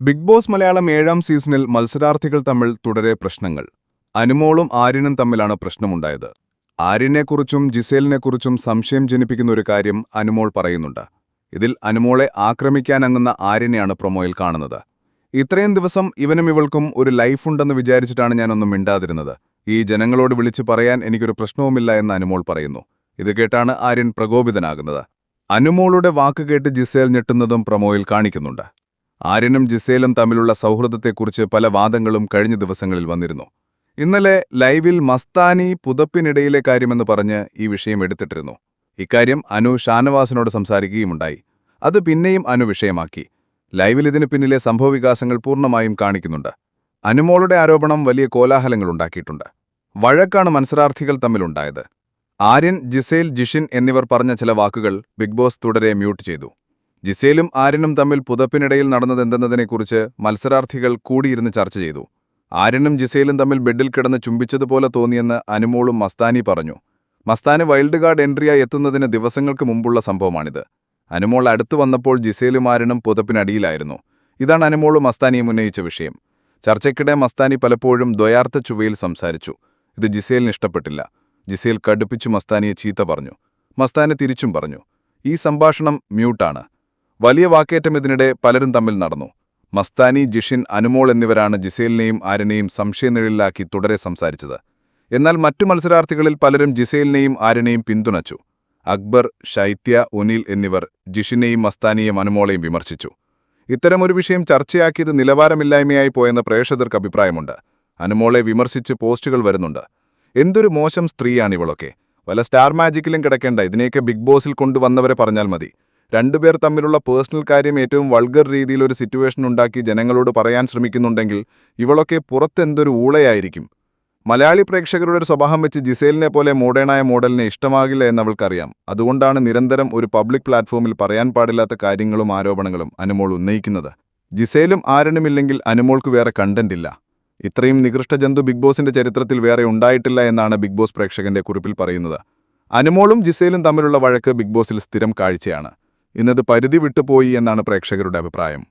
Big boss Malayalam ഏഴാം സീസണിൽ മത്സരാർത്ഥികൾ തമ്മിൽ തുടരെ പ്രശ്നങ്ങൾ. അനുമോളും ആര്യനും തമ്മിലാണ് പ്രശ്നമുണ്ടായത്. ആര്യനെക്കുറിച്ചും ജിസേലിനെക്കുറിച്ചും സംശയം ജനിപ്പിക്കുന്ന ഒരു കാര്യം അനുമോൾ പറയുന്നുണ്ട്. ഇതിൽ അനുമോളെ ആക്രമിക്കാനങ്ങുന്ന ആര്യനെയാണ് പ്രൊമോയിൽ കാണുന്നത്. ഇത്രയും ദിവസം ഇവനും ഇവൾക്കും ഒരു ലൈഫുണ്ടെന്ന് വിചാരിച്ചിട്ടാണ് ഞാനൊന്നും മിണ്ടാതിരുന്നത്. ഈ ജനങ്ങളോട് വിളിച്ചു പറയാൻ എനിക്കൊരു പ്രശ്നവുമില്ല എന്ന് അനുമോൾ പറയുന്നു. ഇത് കേട്ടാണ് ആര്യൻ പ്രകോപിതനാകുന്നത്. അനുമോളുടെ വാക്കുകേട്ട് ജിസേൽ ഞെട്ടുന്നതും പ്രൊമോയിൽ കാണിക്കുന്നുണ്ട്. ആര്യനും ജിസേലും തമ്മിലുള്ള സൗഹൃദത്തെക്കുറിച്ച് പല വാദങ്ങളും കഴിഞ്ഞ ദിവസങ്ങളിൽ വന്നിരുന്നു. ഇന്നലെ ലൈവിൽ മസ്താനി പുതപ്പിനിടയിലെ കാര്യമെന്ന് പറഞ്ഞ് ഈ വിഷയം എടുത്തിട്ടിരുന്നു. ഇക്കാര്യം അനു ഷാനവാസിനോട് സംസാരിക്കുകയുമുണ്ടായി. അത് പിന്നെയും അനു വിഷയമാക്കി. ലൈവിൽ ഇതിനു പിന്നിലെ സംഭവവികാസങ്ങൾ പൂർണമായും കാണിക്കുന്നുണ്ട്. അനുമോളുടെ ആരോപണം വലിയ കോലാഹലങ്ങളുണ്ടാക്കിയിട്ടുണ്ട്. വഴക്കാണ് മത്സരാർത്ഥികൾ തമ്മിലുണ്ടായത്. ആര്യൻ ജിസേൽ ജിഷിൻ എന്നിവർ പറഞ്ഞ ചില വാക്കുകൾ ബിഗ് ബോസ് തുടരെ മ്യൂട്ട് ചെയ്തു. ജിസേലും ആര്യനും തമ്മിൽ പുതപ്പിനിടയിൽ നടന്നതെന്തെന്നതിനെക്കുറിച്ച് മത്സരാർത്ഥികൾ കൂടിയിരുന്ന് ചർച്ച ചെയ്തു. ആര്യനും ജിസേലും തമ്മിൽ ബെഡിൽ കിടന്ന് ചുംബിച്ചതുപോലെ തോന്നിയെന്ന് അനുമോളും മസ്താനി പറഞ്ഞു. മസ്താന് വൈൽഡ് കാർഡ് എൻട്രിയായി എത്തുന്നതിന് ദിവസങ്ങൾക്ക് മുമ്പുള്ള സംഭവമാണിത്. അനുമോൾ അടുത്തു വന്നപ്പോൾ ജിസേലും ആര്യനും പുതപ്പിനടിയിലായിരുന്നു. ഇതാണ് അനുമോളും മസ്താനിയും ഉന്നയിച്ച വിഷയം. ചർച്ചയ്ക്കിടെ മസ്താനി പലപ്പോഴും ദ്വയാർത്ഥ ചുവയിൽ സംസാരിച്ചു. ഇത് ജിസേലിന് ഇഷ്ടപ്പെട്ടില്ല. ജിസേൽ കടുപ്പിച്ചു മസ്താനിയെ ചീത്ത പറഞ്ഞു. മസ്താനെ തിരിച്ചും പറഞ്ഞു. ഈ സംഭാഷണം മ്യൂട്ടാണ്. വലിയ വാക്കേറ്റം പലരും തമ്മിൽ നടന്നു. മസ്താനി ജിഷിൻ അനുമോൾ എന്നിവരാണ് ജിസേലിനെയും ആര്യനെയും സംശയനിഴലിലാക്കി തുടരെ സംസാരിച്ചത്. എന്നാൽ മറ്റു മത്സരാർത്ഥികളിൽ പലരും ജിസേലിനെയും ആര്യനെയും പിന്തുണച്ചു. അക്ബർ ഷൈത്യ ഒനിൽ എന്നിവർ ജിഷിനെയും മസ്താനിയെയും അനുമോളെയും വിമർശിച്ചു. ഇത്തരമൊരു വിഷയം ചർച്ചയാക്കിയത് നിലവാരമില്ലായ്മയായി പോയെന്ന പ്രേക്ഷകർക്ക് അഭിപ്രായമുണ്ട്. അനുമോളെ വിമർശിച്ച് പോസ്റ്റുകൾ വരുന്നുണ്ട്. എന്തൊരു മോശം സ്ത്രീയാണിവളൊക്കെ വല്ല സ്റ്റാർ മാജിക്കിലും കിടക്കേണ്ട ഇതിനെയൊക്കെ ബിഗ് ബോസിൽ കൊണ്ടുവന്നവരെ പറഞ്ഞാൽ മതി. രണ്ടുപേർ തമ്മിലുള്ള പേഴ്സണൽ കാര്യം ഏറ്റവും വൾഗർ രീതിയിൽ ഒരു സിറ്റുവേഷൻ ഉണ്ടാക്കി ജനങ്ങളോട് പറയാൻ ശ്രമിക്കുന്നുണ്ടെങ്കിൽ ഇവളൊക്കെ പുറത്തെന്തൊരു ഊളയായിരിക്കും. മലയാളി പ്രേക്ഷകരുടെ ഒരു സ്വഭാവം വെച്ച് ജിസേലിനെ പോലെ മോഡേണായ മോഡലിനെ ഇഷ്ടമാകില്ല എന്നവൾക്കറിയാം. അതുകൊണ്ടാണ് നിരന്തരം ഒരു പബ്ലിക് പ്ലാറ്റ്ഫോമിൽ പറയാൻ പാടില്ലാത്ത കാര്യങ്ങളും ആരോപണങ്ങളും അനുമോൾ ഉന്നയിക്കുന്നത്. ജിസേലും ആരനുമില്ലെങ്കിൽ അനുമോൾക്ക് വേറെ കണ്ടന്റ് ഇല്ല. ഇത്രയും നികൃഷ്ട ജന്തു ബിഗ് ബോസിന്റെ ചരിത്രത്തിൽ വേറെ ഉണ്ടായിട്ടില്ല എന്നാണ് ബിഗ് ബോസ് പ്രേക്ഷകന്റെ കുറിപ്പിൽ പറയുന്നത്. അനുമോളും ജിസേലും തമ്മിലുള്ള വഴക്ക് ബിഗ് ബോസിൽ സ്ഥിരം കാഴ്ചയാണ്. ഇന്നത് പരിധി വിട്ടുപോയി എന്നാണ് പ്രേക്ഷകരുടെ അഭിപ്രായം.